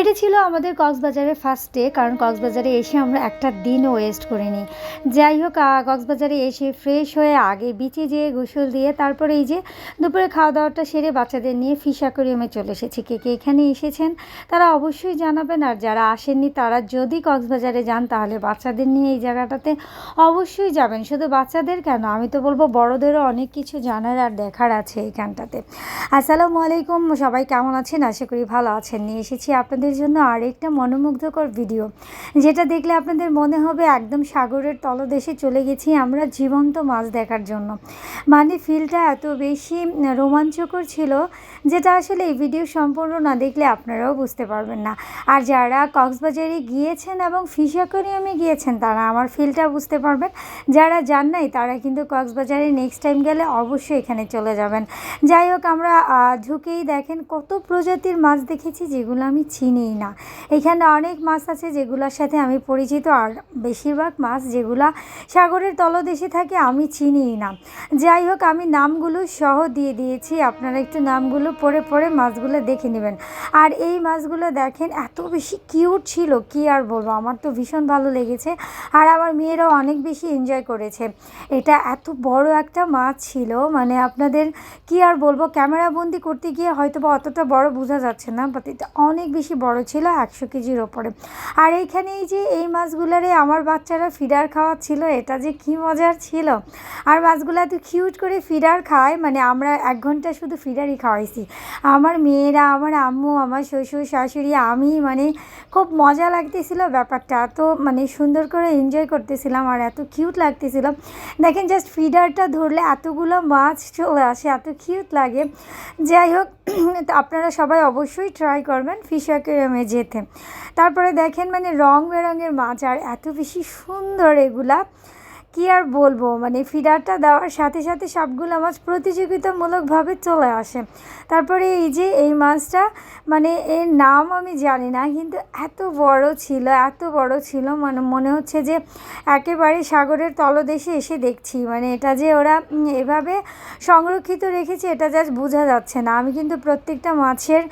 এটা ছিল আমাদের কক্সবাজারের ফার্স্ট ডে কারণ কক্সবাজারে এসে আমরা একটা দিনও ওয়েস্ট করিনি। যাই হোক কক্সবাজারে এসে ফ্রেশ হয়ে আগে বিচে যেয়ে গোসল দিয়ে তারপরে এই যে দুপুরে খাওয়া দাওয়াটা সেরে বাচ্চাদের নিয়ে ফিশ অ্যাকোরিয়ামে চলে এসেছি। কে কে এখানে এসেছেন তারা অবশ্যই জানাবেন, আর যারা আসেননি তারা যদি কক্সবাজারে যান তাহলে বাচ্চাদের নিয়ে এই জায়গাটাতে অবশ্যই যাবেন। শুধু বাচ্চাদের কেন? আমি তো বলব বড়দেরও অনেক কিছু জানার আর দেখার আছে এইখানটাতে আসসালামু আলাইকুম, সবাই কেমন আছেন? আশা করি ভালো আছেন। নিয়ে এসেছি আপনাদের জন্য আরেকটা মনোমুগ্ধকর ভিডিও যেটা দেখলে আপনাদের মনে হবে একদম সাগরের তলদেশে চলে গেছি আমরা জীবন্ত মাছ দেখার জন্য। মানে ফিলটা এত বেশি রোমাঞ্চকর ছিল যেটা আসলে এই ভিডিও সম্পূর্ণ না দেখলে আপনারাও বুঝতে পারবেন না। আর যারা কক্সবাজারে গিয়েছেন এবং ফিশ অ্যাকোরিয়ামে গিয়েছেন, তারা আমার ফিলটা বুঝতে পারবেন। যারা যান নাই, তারা কিন্তু কক্সবাজারে নেক্সট টাইম গেলে অবশ্যই এখানে চলে যাবেন। যাই হোক, আমরা ঢুকেই দেখেন কত প্রজাতির মাছ দেখেছি যেগুলো আমি চিনিই না। এখানে অনেক মাছ আছে যেগুলোর সাথে আমি পরিচিত, আর বেশিরভাগ মাছ যেগুলা সাগরের তলদেশে থাকে আমি চিনিই না। যাই হোক, আমি নামগুলো সহ দিয়ে দিয়েছি, আপনারা একটু নামগুলো পড়ে পড়ে মাছগুলো দেখে নেবেন। আর এই মাছগুলো দেখেন, এত বেশি কিউট ছিল, কি আর বলব, আমার তো ভীষণ ভালো লেগেছে। আর আমার মেয়েরাও অনেক বেশি এনজয় করেছে। এটা এত বড় একটা মাছ ছিল মানে আপনাদের কি আর বলব ক্যামেরা বন্দি করতে গিয়ে হয়তো বা অতটা বড় বোঝা যাচ্ছে না বাট এটা অনেক বেশি বড় ছিল, একশো কেজির ওপরে। আর এইখানে এই যে, এই মাছগুলারে আমার বাচ্চারা ফিডার খাওয়া ছিল এটা যে কি মজার ছিল। আর মাছগুলো এত কিউট করে ফিডার খায় মানে আমরা এক ঘণ্টা শুধু ফিডারই খাওয়াইছি। আমার মেয়েরা, আমার আম্মু, আমার শ্বশুর, শাশুড়ি, আমি মানে খুব মজা লাগতেছিল ব্যাপারটা। এত মানে সুন্দর করে এনজয় করতেছিলাম আর এত কিউট লাগতেছিল। দেখেন জাস্ট ফিডারটা ধরলে এতগুলো মাছ চলে আসে, এত কিউট লাগে। যাই হোক আপনারা সবাই অবশ্যই ট্রাই করবেন। ফিশ অ্যাকোরিয়ামে যেতে। তারপরে দেখেন মানে রং বেরঙের মাছ আর এত বেশি সুন্দর এগুলা। কি আর বলব? মানে ফিডারটা দেওয়ার সাথে সাথে সবগুলো মাছ প্রতিযোগিতামূলকভাবে চলে আসে। তারপরে এই যে এই মাছটা মানে এর নাম আমি জানি না, কিন্তু এত বড় ছিল, এত বড় ছিল মানে মনে হচ্ছে যে একেবারে সাগরের তলদেশে এসে দেখছি। মানে এটা যে ওরা এভাবে সংরক্ষিত রেখেছে, এটা জাস্ট বোঝা যাচ্ছে না। আমি কিন্তু প্রত্যেকটা মাছের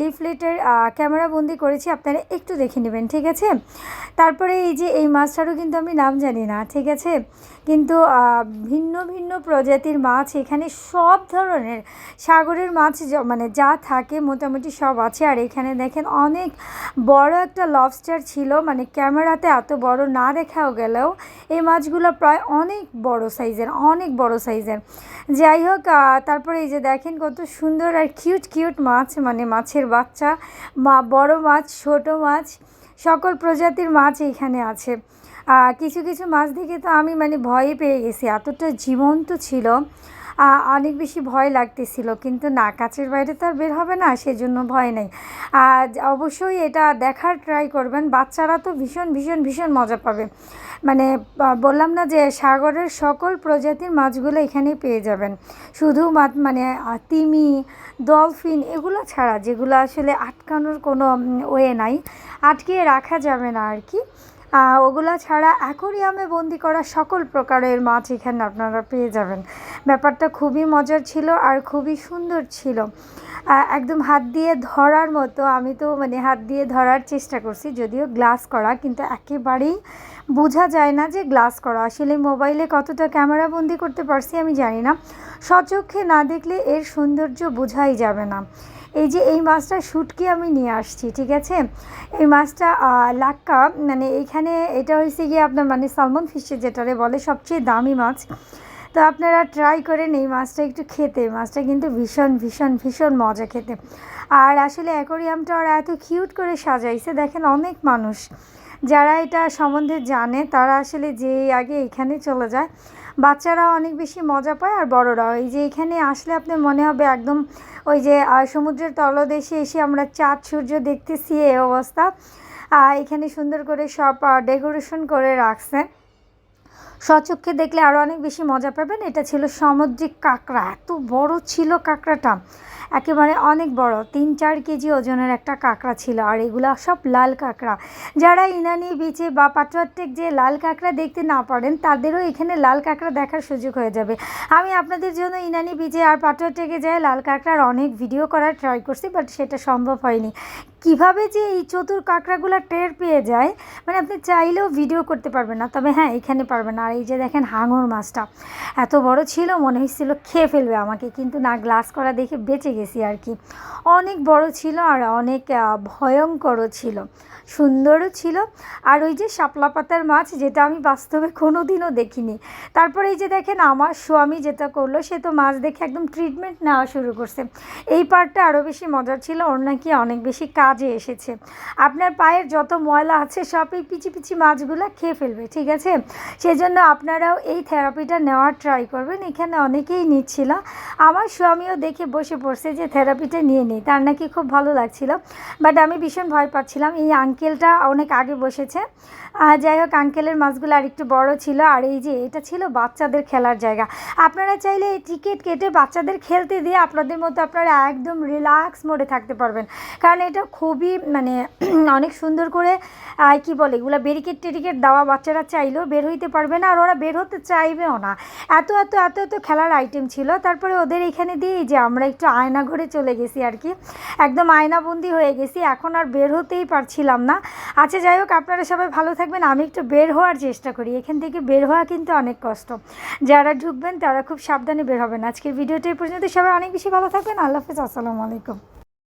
লিফলেটের ক্যামেরা বন্দি করেছি, আপনারা একটু দেখে নেবেন, ঠিক আছে? তারপরে এই যে এই মাছটারও কিন্তু আমি নাম জানি না, ঠিক আছে? কিন্তু ভিন্ন ভিন্ন প্রজাতির মাছ এখানে সব ধরনের। সাগরের মাছ মানে যা থাকে মোটামুটি সব আছে। আর এখানে দেখেন অনেক বড় একটা লবস্টার ছিল। মানে ক্যামেরাতে এত বড় না দেখাও গেলেও এই মাছগুলো প্রায় অনেক বড় সাইজের অনেক বড় সাইজের যাই হোক তারপরে এই যে দেখেন কত সুন্দর আর কিউট কিউট মাছ। মানে মাছের বাচ্চা, মা, বড় মাছ, ছোট মাছ। সকল প্রজাতির মাছ এখানে আছে। কিছু কিছু মাছ দেখে তো আমি মানে ভয়ে পেয়ে গেছি। এতটা জীবন্ত ছিল। অনেক বেশি ভয় লাগতেছিল, কিন্তু না, কাছের বাইরে তো আর বের হবে না, সেজন্য ভয় নেই। আর অবশ্যই এটা দেখার ট্রাই করবেন, বাচ্চারা তো ভীষণ ভীষণ ভীষণ মজা পাবে। মানে বললাম না যে সাগরের সকল প্রজাতির মাছগুলো এখানে পেয়ে যাবেন। শুধু মাছ মানে তিমি, ডলফিন এগুলো ছাড়া, যেগুলো আসলে আটকানোর কোনো ওয়ে নাই, আটকিয়ে রাখা যাবে না আর কি। ওগুলা ছাড়া অ্যাকোরিয়ামে বন্দি করা সকল প্রকারের মাছ এখানে আপনারা পেয়ে যাবেন। ব্যাপারটা খুবই মজার ছিল আর খুবই সুন্দর ছিল। একদম হাত দিয়ে ধরার মতো, আমি তো মানে হাত দিয়ে ধরার চেষ্টা করছি, যদিও গ্লাস করা, কিন্তু একেবারেই বোঝা যায় না যে গ্লাস করা। আসলে মোবাইলে কতটা ক্যামেরা বন্দি করতে পারছি আমি জানি না। সচক্ষে না দেখলে এর সৌন্দর্য বোঝাই যাবে না। এই যে এই মাছটা শুটকি আমি নিয়ে আসছি, ঠিক আছে? এই মাছটা লাক্কা মানে এইখানে এটা হয়েছে গিয়ে আপনার মানে সালমন ফিশে যেটারে বলে সবচেয়ে দামি মাছ। তো আপনারা ট্রাই করেন এই মাছটা একটু খেতে। মাছটা কিন্তু ভীষণ ভীষণ ভীষণ মজা খেতে। আর আসলে অ্যাকোরিয়ামটা ওরা এত কিউট করে সাজাইছে, দেখেন অনেক মানুষ। যারা এটা সম্বন্ধে জানে, তারা আসলে যে আগে এখানে চলে যায় বাচ্চারা অনেক বেশি মজা পায় আর বড়রাও এই যে এখানে আসলে আপনার মনে হবে একদম ওই যে সমুদ্রের তলদেশে এসে আমরা চাঁদ, সূর্য দেখতেছি এই অবস্থা। এখানে সুন্দর করে সব ডেকোরেশন করে রাখছে সচক্ষে দেখলে আরও অনেক বেশি মজা পাবেন। এটা ছিল সামুদ্রিক কাঁকড়া। এত বড় ছিল কাঁকড়াটা। একেবারে অনেক বড়। তিন চার কেজি ওজনের একটা কাঁকড়া ছিল। আর এগুলো সব লাল কাঁকড়া। যারা ইনানি, বিচে বা পাটুয়ারটেক যে লাল কাঁকড়া দেখতে না পারেন, তাদেরও এখানে লাল কাঁকড়া দেখার সুযোগ হয়ে যাবে। আমি আপনাদের জন্য ইনানি, বিচে আর পাটুয়ারটেকে যায় লাল কাঁকড়ার অনেক ভিডিও করার ট্রাই করছি বাট সেটা সম্ভব হয়নি। কীভাবে যে এই চতুর কাঁকড়াগুলো টের পেয়ে যায় মানে আপনি চাইলেও ভিডিও করতে পারবেন না, তবে হ্যাঁ এখানে পারবেন আর এই যে দেখেন হাঙর মাছটা, এত বড় ছিল, মনে হচ্ছিল খেয়ে ফেলবে আমাকে, কিন্তু না গ্লাস করা দেখে বেঁচে গেছি আর কি। অনেক বড় ছিল আর অনেক ভয়ঙ্করও ছিল, সুন্দরও ছিল। আর ওই যে শাপলা পাতার মাছ, যেটা আমি বাস্তবে কোনো দিনও দেখিনি। তারপরে এই যে দেখেন, আমার স্বামী যেটা করল, সে তো মাছ দেখে একদম ট্রিটমেন্ট নেওয়া শুরু করছে। এই পার্টটা আরও বেশি মজার ছিল, ওর নাকি অনেক বেশি কাজে এসেছে। আপনার পায়ের যত ময়লা আছে, সব এই পিচি পিচি মাছগুলো খেয়ে ফেলবে, ঠিক আছে? সেজন্য আপনারাও এই থেরাপিটা নেওয়ার ট্রাই করবেন। এখানে অনেকেই নিচ্ছিল। আমার স্বামীও দেখে বসে পড়ছে যে থেরাপিটা নিয়ে নিই। তার নাকি খুব ভালো লাগছিল। বাট আমি ভীষণ ভয় পাচ্ছিলাম। এই আঙ্কেলটা অনেক আগে বসেছে। যাই হোক আঙ্কেলের মাছগুলো আর একটু বড় ছিল। আর এই যে এটা ছিল বাচ্চাদের খেলার জায়গা। আপনারা চাইলে এই টিকিট কেটে বাচ্চাদের খেলতে দিয়ে আপনাদের মতো আপনারা একদম রিল্যাক্স মোডে থাকতে পারবেন। কারণ এটা খুবই মানে অনেক সুন্দর করে কি বলে, এগুলো ব্যারিকেড টেরিকেট দেওয়া বাচ্চারা চাইলেও বের হইতে পারবে না আর ওরা বের হতে চাইবেও না। এত এত এত এত খেলার আইটেম ছিল। তারপরে ওদের এখানে দিয়েই যে আমরা একটু আয়না ঘরে চলে গেছি আর কি। একদম আয়নাবন্দি হয়ে গেছি। এখন আর বের হতেই পারছিলাম না। আচ্ছা যাই হোক, আপনারা সবাই ভালো থাকবেন। আমি একটু বের হওয়ার চেষ্টা করি। এখান থেকে বের হওয়া কিন্তু অনেক কষ্ট। যারা ঢুকবেন, তারা খুব সাবধানে বের হবেন। আজকের ভিডিওটা পর্যন্ত। সবাই অনেক বেশি ভালো থাকবেন। আল্লাহ হাফিজ। আসসালামু আলাইকুম।